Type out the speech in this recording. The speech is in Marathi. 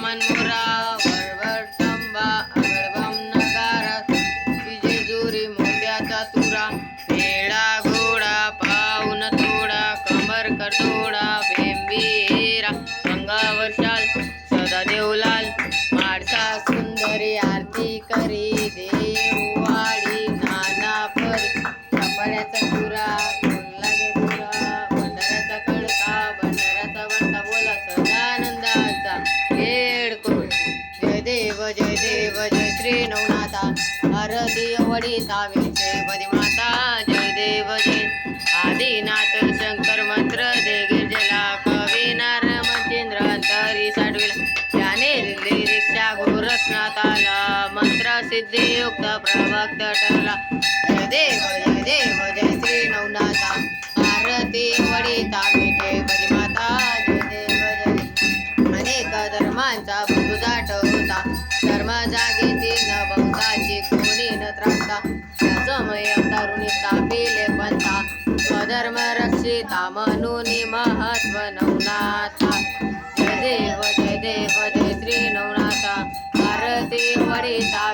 రామన్మురావు देव जय देव जय श्री नवनाथा. आरती वडी जय माता जय देव जय. आदिनाथ शंकर मंत्र दे गिरजला कवी नार मचिंद्र अंतरी साडविला त्याने दिल्ली रिक्षा गोरखनाथ मंत्र सिद्धियुक्त प्रभक्त प्रवक्त ठरला. जय देव जय देव जय श्री नवनाथा. आरती वडिता जय माता जय देव जय. अनेक धर्मांचा धर्म रक्षिता म्हणून महत्त्व नवनाथा। जय देव जय देव जय श्री नवनाथा। आरती वडिता